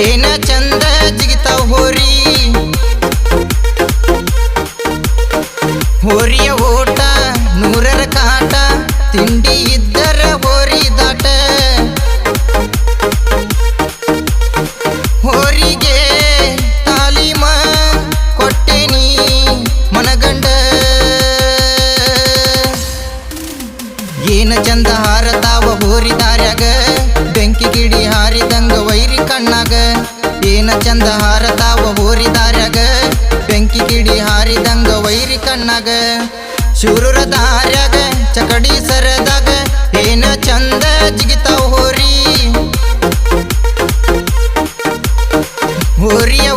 ಏನ ಚಂದ ಜಿಗಿತಾವ್ ಹೋರಿ. ಹೋರಿಯ ಓಟ ನೂರರ ಕಾಟ ತಿಂಡಿ ಇದ್ದರ ಕಿಡಿ ಹಾರಿದಂಗ ವೈರಿ ಕಣ್ಣಾಗ. ಏನ ಚಂದ ಹಾರತಾವ ಹೋರಿ ದಾರ್ಯಾಗ. ಬೆಂಕಿ ಕಿಡಿ ಹಾರಿದಂಗ ವೈರಿ ಕಣ್ಣಾಗ. ಶೂರರ ದಾರ್ಯಾಗ, ಚಕಡಿ ಸರದಾಗ. ಏನ ಚಂದ ಜಿಗಿತಾವ ಹೋರಿ. ಹೋರಿಯ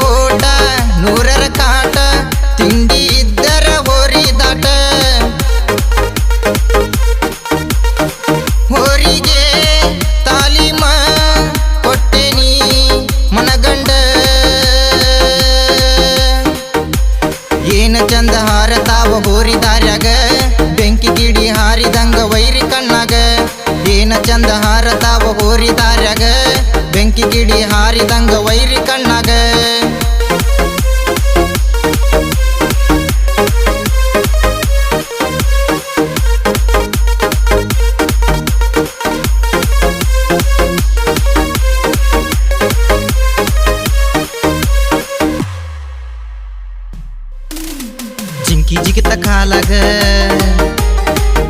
ಜಿಂಕಿ ಜಿಗಿತ ಕಾಲಾಗ,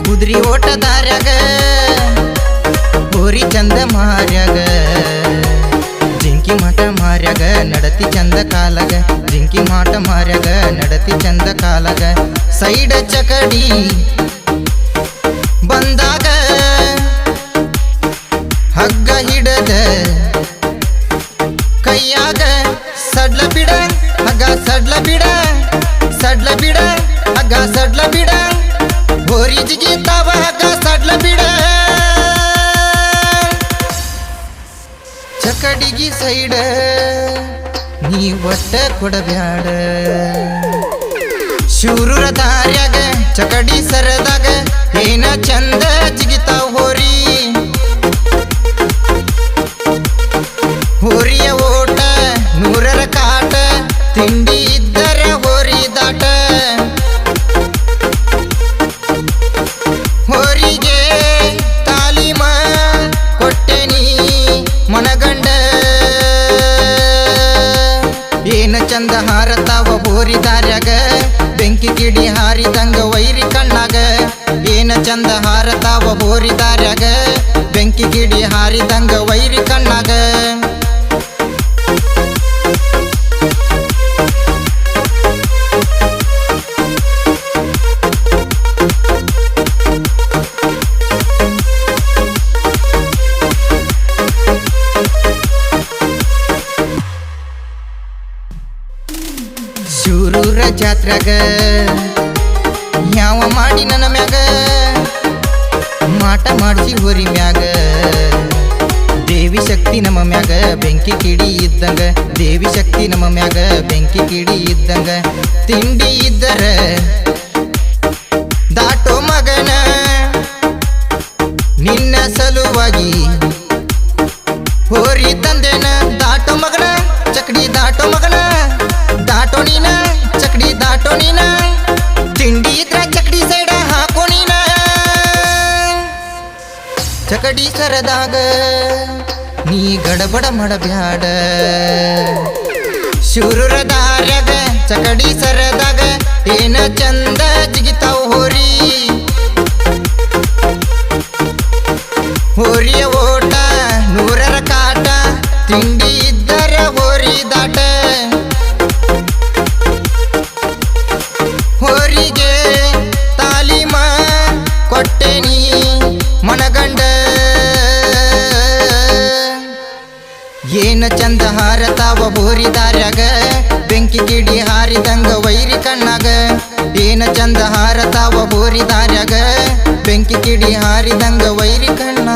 ಕುದ್ರಿ ಓಟ ದಾರ್ಯಾಗ ಹೋರಿ ಚಂದ ಮಾರ್ಯಾಗ, ಜಿಂಕಿ ಮಾಟ ಮಾರ್ಯಾಗ, ನಡತಿ ಚಂದ ಕಾಲಾಗ, ಜಿಂಕಿ ಮಾಟ ಮಾರ್ಯಾಗ, ನಡತಿ ಚಂದ ಕಾಲಾಗ, ಸೈಡ ಚಕಡಿ ಬಂದಾಗ, ಹಗ್ಗ ಹಿಡದ ಕೈಯಾಗ ಸಡ್ಲ ಬಿಡ, ಹಗ್ಗ ಸಡ್ಲ ಬಿಡ. ಸಡ್ಲ ಬಿಡ, ಹಗ್ಗ ಸಡ್ಲ ಬಿಡ. ಹೋರಿ ಜಿಗಿತಾವ ಹಗ್ಗ ಸಡ್ಲ ಬಿಡ. ಚಕಡಿಗಿ ಸೈಡ ನೀ ಒಟ್ಟ ಕೊಡಬ್ಯಾಡ. ಶೂರರ ದಾರ್ಯಾಗ, ಚಕಡಿ ಸರದಾಗ ಏನ ಚಂದ ಜಿಗಿತಾವ ಹೋರಿ. ಹೋರಿಯ ಓಟ ನೂರರ ಕಾಟ, ತಿಂಡಿ ಚಂದ ಹಾರತಾವ ಬೋರಿ ದಾರ್ಯಾಗ. ಬೆಂಕಿ ಕಿಡಿ ಹಾರಿದಂಗ ವೈರಿ ಕಣ್ಣಾಗ. ಏನ ಚಂದ ಹಾರತಾವ ಬೋರಿ ದಾರ್ಯಾಗ. ಬೆಂಕಿ ಕಿಡಿ ಹಾರಿದಂಗ ವೈರಿ ಕಣ್ಣಾಗ. ಜಾತ್ರೆಗ ಯಾವ ಮಾಡಿ ನನ್ನ ಮ್ಯಾಗ? ಮಾಟ ಮಾಡಿಸಿ ಹೋರಿ ಮ್ಯಾಗ. ದೇವಿ ಶಕ್ತಿ ನಮ್ಮ ಮ್ಯಾಗ, ಬೆಂಕಿ ಕಿಡಿ ಇದ್ದಂಗ. ದೇವಿ ಶಕ್ತಿ ನಮ್ಮ ಮ್ಯಾಗ, ಬೆಂಕಿ ಕಿಡಿ ಇದ್ದಂಗ. ತಿಂಡಿ ಇದ್ದರ ದಾಟೋ ಮಗನ. ನಿನ್ನ ಸಲುವಾಗಿ ಹೋರಿ ತಂದೆನ. ದಾಟೋ ಮಗನ, ಚಕಡಿ ದಾಟೋ ಮಗನ. ದಾಟೋ ನೀನ. ಚಕಡಿ ದಾಟೋ ನೀನ? ತಿಂಡಿ ಇದ್ರ ಚಕಡಿ ಸೈಡ ಹಾಕೋ ನೀನ? ಚಕಡಿ ಸರದಾಗ ನೀ ಗಡಬಡ ಮಾಡಬ್ಯಾಡ. ಶುರುರ ದಾರ್ಯಾಗ ಚಕಡಿ ಸರದಾಗ ಏನ ಚಂದ ಜಿಗಿತಾವ್? ಏನ ಚಂದ ಹಾರತಾವ ಬೋರಿ ದಾರ್ಯಾಗ ಬೆಂಕಿ ಕಿಡಿ ಹಾರಿದಂಗ ವೈರಿ ಕಣ್ಣಾಗ. ಏನ ಚಂದ ಹಾರತಾವ ಬೋರಿ ದಾರ್ಯಾಗ ಬೆಂಕಿ ಕಿಡಿ ಹಾರಿದಂಗ ವೈರಿ ಕಣ್ಣ